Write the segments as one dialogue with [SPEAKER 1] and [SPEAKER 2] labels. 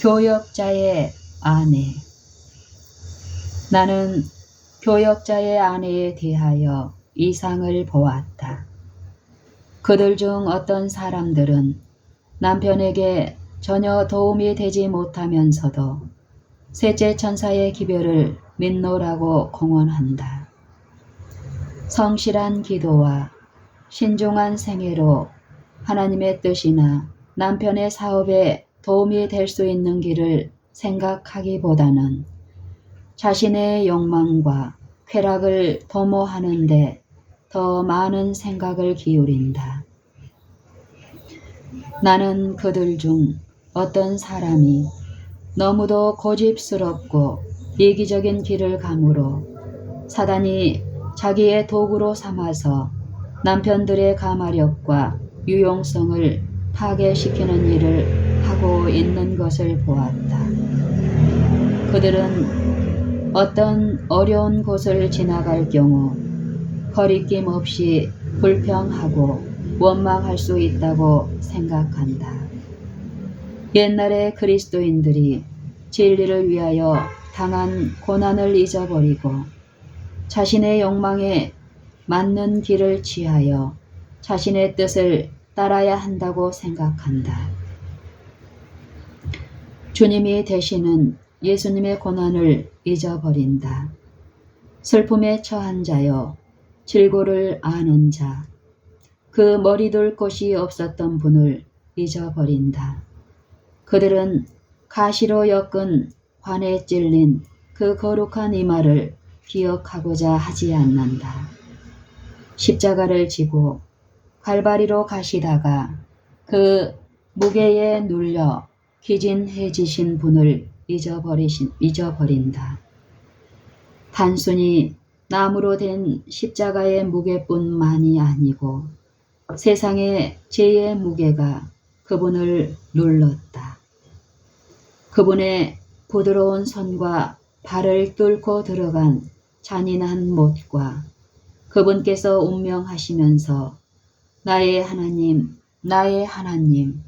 [SPEAKER 1] 교역자의 아내 나는 교역자의 아내에 대하여 이상을 보았다. 그들 중 어떤 사람들은 남편에게 전혀 도움이 되지 못하면서도 셋째 천사의 기별을 믿노라고 공언한다. 성실한 기도와 신중한 생애로 하나님의 뜻이나 남편의 사업에 도움이 될 수 있는 길을 생각하기보다는 자신의 욕망과 쾌락을 도모하는데 더 많은 생각을 기울인다. 나는 그들 중 어떤 사람이 너무도 고집스럽고 이기적인 길을 가므로 사단이 자기의 도구로 삼아서 남편들의 가마력과 유용성을 파괴시키는 일을 하고 있는 것을 보았다. 그들은 어떤 어려운 곳을 지나갈 경우 거리낌 없이 불평하고 원망할 수 있다고 생각한다. 옛날에 그리스도인들이 진리를 위하여 당한 고난을 잊어버리고 자신의 욕망에 맞는 길을 취하여 자신의 뜻을 따라야 한다고 생각한다. 주님이 되시는 예수님의 고난을 잊어버린다. 슬픔에 처한 자여, 질고를 아는 자, 그 머리둘 곳이 없었던 분을 잊어버린다. 그들은 가시로 엮은 관에 찔린 그 거룩한 이마를 기억하고자 하지 않는다. 십자가를 지고 갈바리로 가시다가 그 무게에 눌려 기진해지신 분을 잊어버리신, 잊어버린다. 단순히 나무로 된 십자가의 무게뿐만이 아니고 세상의 죄의 무게가 그분을 눌렀다. 그분의 부드러운 손과 발을 뚫고 들어간 잔인한 못과 그분께서 운명하시면서 나의 하나님, 나의 하나님,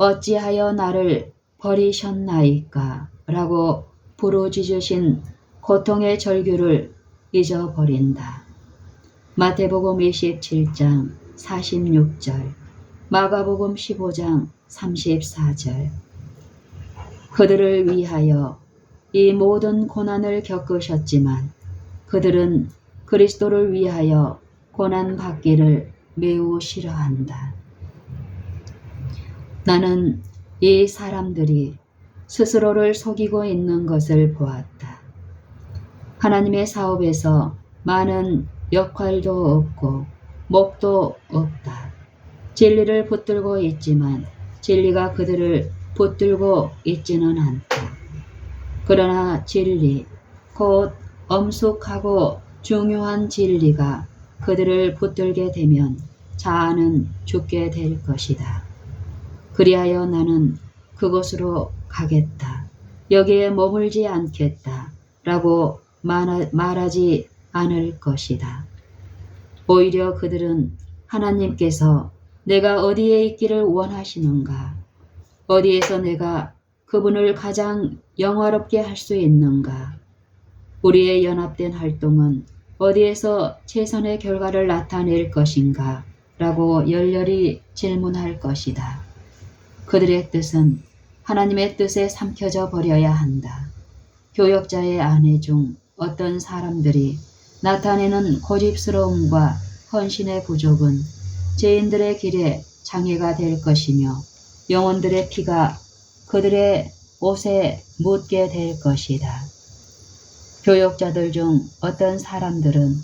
[SPEAKER 1] 어찌하여 나를 버리셨나이까? 라고 부르짖으신 고통의 절규를 잊어버린다. 마태복음 27장 46절, 마가복음 15장 34절. 그들을 위하여 이 모든 고난을 겪으셨지만 그들은 그리스도를 위하여 고난 받기를 매우 싫어한다. 나는 이 사람들이 스스로를 속이고 있는 것을 보았다. 하나님의 사업에서 많은 역할도 없고 목도 없다. 진리를 붙들고 있지만 진리가 그들을 붙들고 있지는 않다. 그러나 진리, 곧 엄숙하고 중요한 진리가 그들을 붙들게 되면 자아는 죽게 될 것이다. 그리하여 나는 그곳으로 가겠다. 여기에 머물지 않겠다. 라고 말하지 않을 것이다. 오히려 그들은 하나님께서 내가 어디에 있기를 원하시는가? 어디에서 내가 그분을 가장 영화롭게 할 수 있는가? 우리의 연합된 활동은 어디에서 최선의 결과를 나타낼 것인가? 라고 열렬히 질문할 것이다. 그들의 뜻은 하나님의 뜻에 삼켜져 버려야 한다. 교역자의 아내 중 어떤 사람들이 나타내는 고집스러움과 헌신의 부족은 죄인들의 길에 장애가 될 것이며 영혼들의 피가 그들의 옷에 묻게 될 것이다. 교역자들 중 어떤 사람들은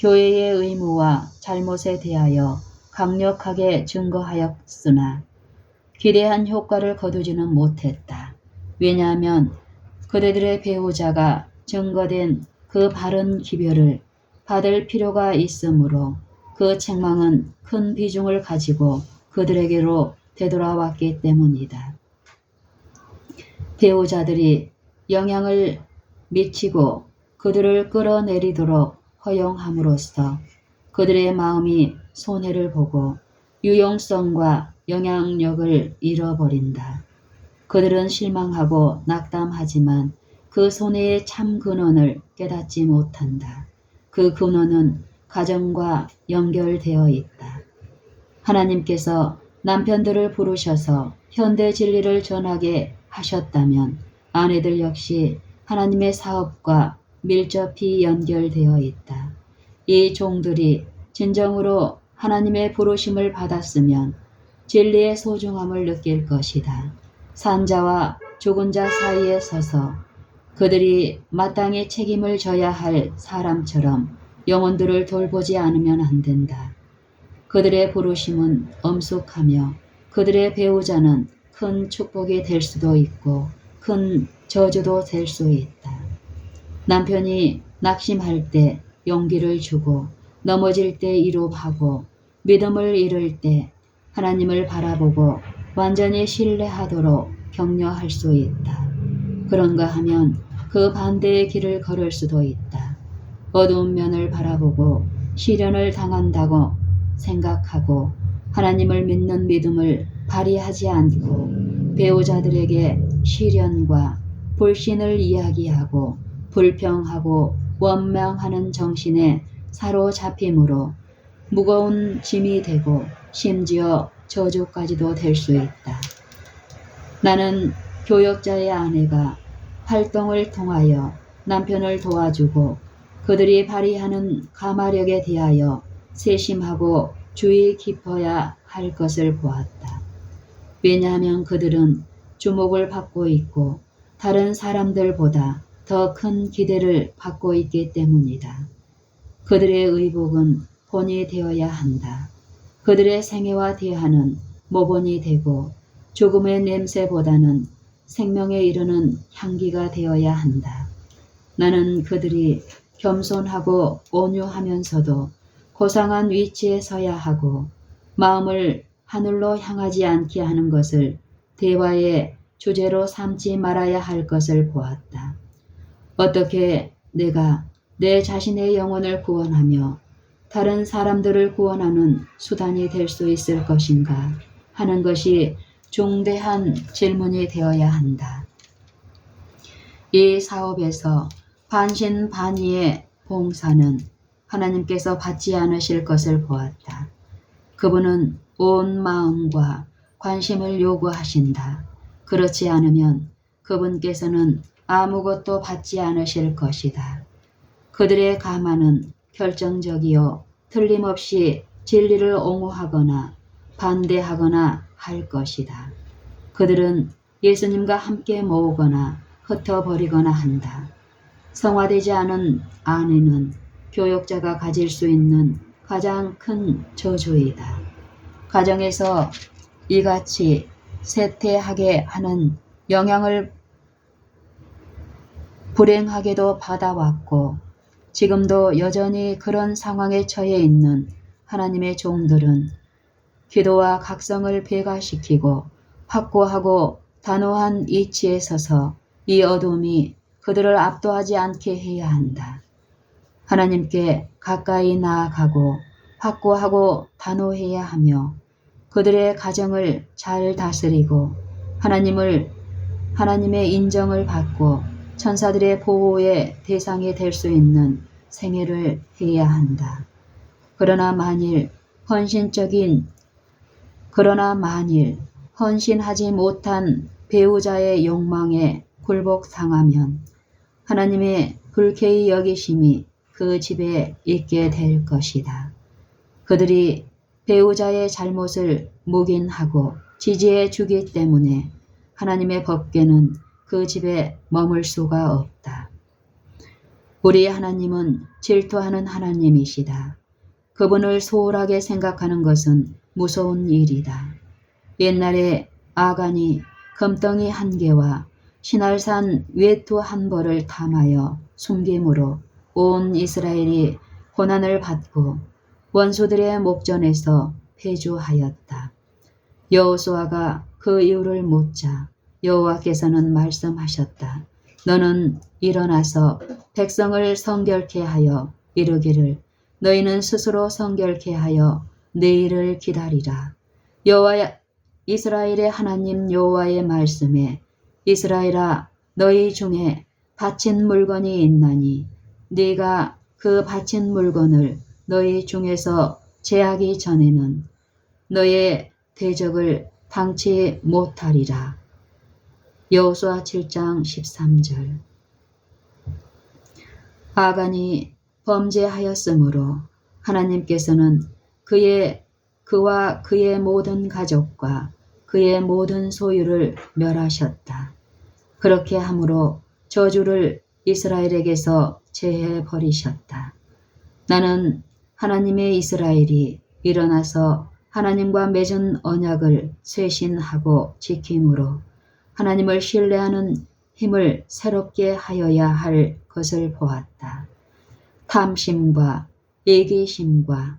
[SPEAKER 1] 교회의 의무와 잘못에 대하여 강력하게 증거하였으나 기대한 효과를 거두지는 못했다. 왜냐하면 그대들의 배우자가 증거된 그 바른 기별을 받을 필요가 있으므로 그 책망은 큰 비중을 가지고 그들에게로 되돌아왔기 때문이다. 배우자들이 영향을 미치고 그들을 끌어내리도록 허용함으로써 그들의 마음이 손해를 보고 유용성과 영향력을 잃어버린다. 그들은 실망하고 낙담하지만 그 손해의 참 근원을 깨닫지 못한다. 그 근원은 가정과 연결되어 있다. 하나님께서 남편들을 부르셔서 현대 진리를 전하게 하셨다면 아내들 역시 하나님의 사업과 밀접히 연결되어 있다. 이 종들이 진정으로 하나님의 부르심을 받았으면 진리의 소중함을 느낄 것이다. 산자와 죽은 자 사이에 서서 그들이 마땅히 책임을 져야 할 사람처럼 영혼들을 돌보지 않으면 안 된다. 그들의 부르심은 엄숙하며 그들의 배우자는 큰 축복이 될 수도 있고 큰 저주도 될 수 있다. 남편이 낙심할 때 용기를 주고 넘어질 때 위로하고 믿음을 잃을 때 하나님을 바라보고 완전히 신뢰하도록 격려할 수 있다. 그런가 하면 그 반대의 길을 걸을 수도 있다. 어두운 면을 바라보고 시련을 당한다고 생각하고 하나님을 믿는 믿음을 발휘하지 않고 배우자들에게 시련과 불신을 이야기하고 불평하고 원망하는 정신에 사로잡힘으로 무거운 짐이 되고 심지어 저주까지도 될 수 있다. 나는 교역자의 아내가 활동을 통하여 남편을 도와주고 그들이 발휘하는 가마력에 대하여 세심하고 주의 깊어야 할 것을 보았다. 왜냐하면 그들은 주목을 받고 있고 다른 사람들보다 더 큰 기대를 받고 있기 때문이다. 그들의 의복은 본이 되어야 한다. 그들의 생애와 대하는 모본이 되고 죽음의 냄새보다는 생명에 이르는 향기가 되어야 한다. 나는 그들이 겸손하고 온유하면서도 고상한 위치에 서야 하고 마음을 하늘로 향하지 않게 하는 것을 대화의 주제로 삼지 말아야 할 것을 보았다. 어떻게 내가 내 자신의 영혼을 구원하며 다른 사람들을 구원하는 수단이 될 수 있을 것인가 하는 것이 중대한 질문이 되어야 한다. 이 사업에서 반신반의의 봉사는 하나님께서 받지 않으실 것을 보았다. 그분은 온 마음과 관심을 요구하신다. 그렇지 않으면 그분께서는 아무것도 받지 않으실 것이다. 그들의 가만은 결정적이요 틀림없이 진리를 옹호하거나 반대하거나 할 것이다. 그들은 예수님과 함께 모으거나 흩어버리거나 한다. 성화되지 않은 아내는 교역자가 가질 수 있는 가장 큰 저주이다. 가정에서 이같이 세태하게 하는 영향을 불행하게도 받아왔고 지금도 여전히 그런 상황에 처해 있는 하나님의 종들은 기도와 각성을 배가시키고 확고하고 단호한 이치에 서서 이 어둠이 그들을 압도하지 않게 해야 한다. 하나님께 가까이 나아가고 확고하고 단호해야 하며 그들의 가정을 잘 다스리고 하나님을 하나님의 인정을 받고 천사들의 보호의 대상이 될 수 있는 생애를 해야 한다. 그러나 만일 헌신적인 그러나 만일 헌신하지 못한 배우자의 욕망에 굴복당하면 하나님의 불쾌히 여기심이 그 집에 있게 될 것이다. 그들이 배우자의 잘못을 묵인하고 지지해 주기 때문에 하나님의 법궤는 그 집에 머물 수가 없다. 우리 하나님은 질투하는 하나님이시다. 그분을 소홀하게 생각하는 것은 무서운 일이다. 옛날에 아간이 금덩이 한 개와 신할산 외투 한 벌을 탐하여 숨김으로 온 이스라엘이 고난을 받고 원수들의 목전에서 패주하였다. 여호수아가 그 이유를 묻자 여호와께서는 말씀하셨다. 너는 일어나서 백성을 성결케 하여 이르기를 너희는 스스로 성결케 하여 내일을 기다리라. 여호와 이스라엘의 하나님 여호와의 말씀에 이스라엘아 너희 중에 바친 물건이 있나니 네가 그 바친 물건을 너희 중에서 제하기 전에는 너의 대적을 당치 못하리라. 여호수아 7장 13절 아간이 범죄하였으므로 하나님께서는 그의 그와 그의 모든 가족과 그의 모든 소유를 멸하셨다. 그렇게 함으로 저주를 이스라엘에게서 제해 버리셨다. 나는 하나님의 이스라엘이 일어나서 하나님과 맺은 언약을 쇄신하고 지킴으로 하나님을 신뢰하는 힘을 새롭게 하여야 할 것을 보았다. 탐심과 이기심과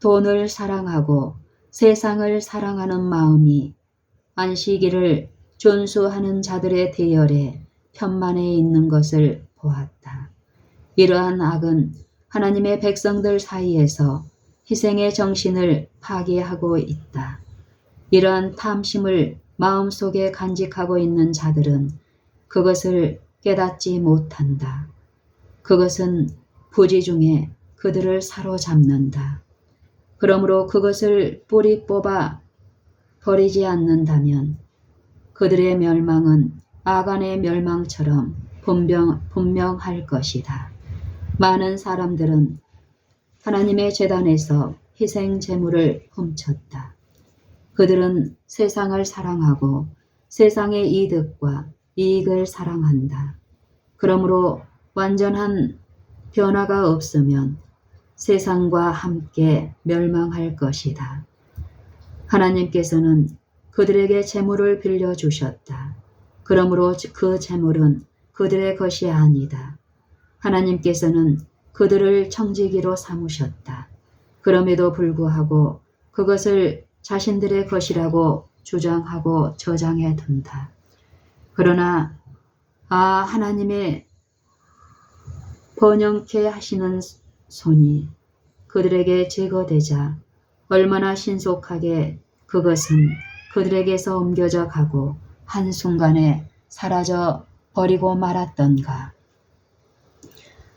[SPEAKER 1] 돈을 사랑하고 세상을 사랑하는 마음이 안식일을 존수하는 자들의 대열에 편만에 있는 것을 보았다. 이러한 악은 하나님의 백성들 사이에서 희생의 정신을 파괴하고 있다. 이러한 탐심을 마음속에 간직하고 있는 자들은 그것을 깨닫지 못한다. 그것은 부지 중에 그들을 사로잡는다. 그러므로 그것을 뿌리 뽑아 버리지 않는다면 그들의 멸망은 아간의 멸망처럼 분명, 분명할 것이다. 많은 사람들은 하나님의 재단에서 희생 제물을 훔쳤다. 그들은 세상을 사랑하고 세상의 이득과 이익을 사랑한다. 그러므로 완전한 변화가 없으면 세상과 함께 멸망할 것이다. 하나님께서는 그들에게 재물을 빌려주셨다. 그러므로 그 재물은 그들의 것이 아니다. 하나님께서는 그들을 청지기로 삼으셨다. 그럼에도 불구하고 그것을 자신들의 것이라고 주장하고 저장해 둔다. 그러나 아 하나님의 번영케 하시는 손이 그들에게 제거되자 얼마나 신속하게 그것은 그들에게서 옮겨져 가고 한순간에 사라져 버리고 말았던가.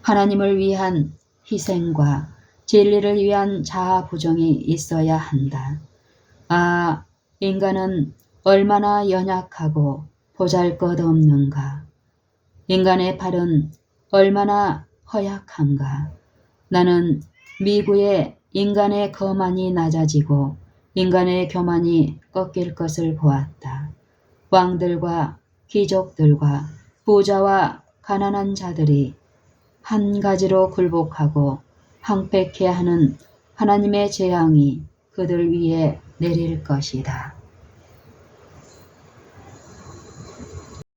[SPEAKER 1] 하나님을 위한 희생과 진리를 위한 자아 부정이 있어야 한다. 아, 인간은 얼마나 연약하고 보잘 것 없는가. 인간의 팔은 얼마나 허약한가. 나는 미구의 인간의 거만이 낮아지고 인간의 교만이 꺾일 것을 보았다. 왕들과 귀족들과 부자와 가난한 자들이 한 가지로 굴복하고 황폐케 하는 하나님의 재앙이 그들 위에 내릴 것이다.